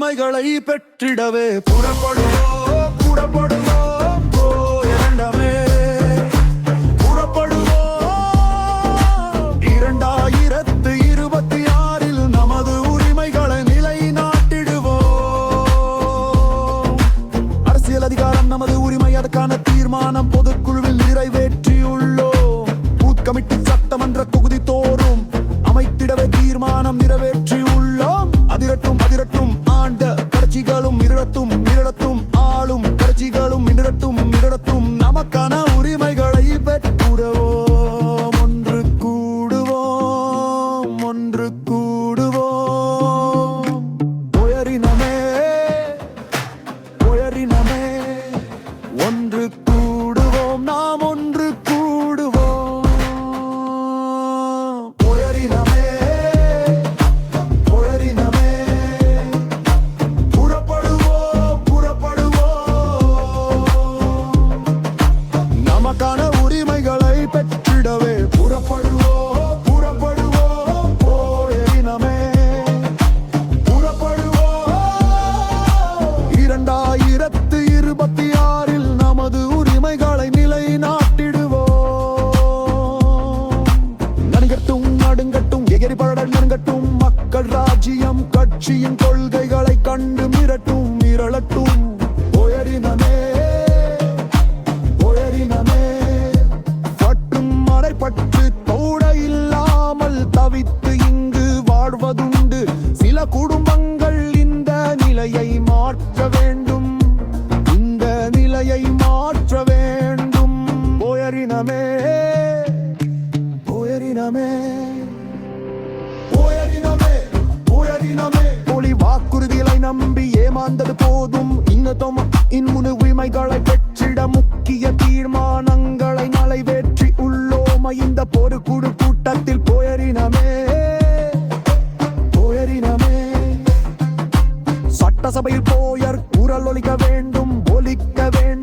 நமக்கான பெற்றிடவே. புறப்படுவோம் புறப்படுவோம் இரண்டமே. புறப்படுவோம் இரண்டாயிரத்து இருபத்தி ஆறில் நமது உரிமைகளை நிலைநாட்டிடுவோம் அரசியல் அதிகாரம் நமது உரிமை அதற்கான தீர்மானம் பொதுக்குழுவில் நிறைவேற்றியுள்ளோம் கட்சிகளும் மிரட்டும் மிரட்டும் ஆளும் கட்சிகளும் மிரட்டும் மிரட்டும் நமக்கான உரிமைகளை பெற்றுடுவோம். ஒன்று கூடுவோம் ஒன்று கூடுவோம். உயரினமே உயரினமே ஒன்று கூடுவோம். நாம் ஒன்று கட்சியின் கொள்கைகளை கண்டு மிரட்டும் மிரளட்டும். உயரினமே உயரினமே பட்டும் மறைப்பட்டு தோட இல்லாமல் தவித்து இங்கு வாழ்வதுண்டு. சில குடும்பங்கள் இந்த நிலையை மாற்ற வேண்டும். இந்த நிலையை மாற்ற வேண்டும். உயரினமே உயரினமே உயரினமே போலி வாக்குறுதிகளை நம்பி ஏமாந்தது போதும். இன்னதும் இன்முனுரிமைகளை பெற்றிட முக்கிய தீர்மானங்களை நிறைவேற்றி உள்ளோம. இந்த பொறுக்குழு கூட்டத்தில் போயறினமே போயறினமே சட்டசபையில் போயர் குரல் ஒலிக்க வேண்டும் ஒலிக்க வேண்டும்.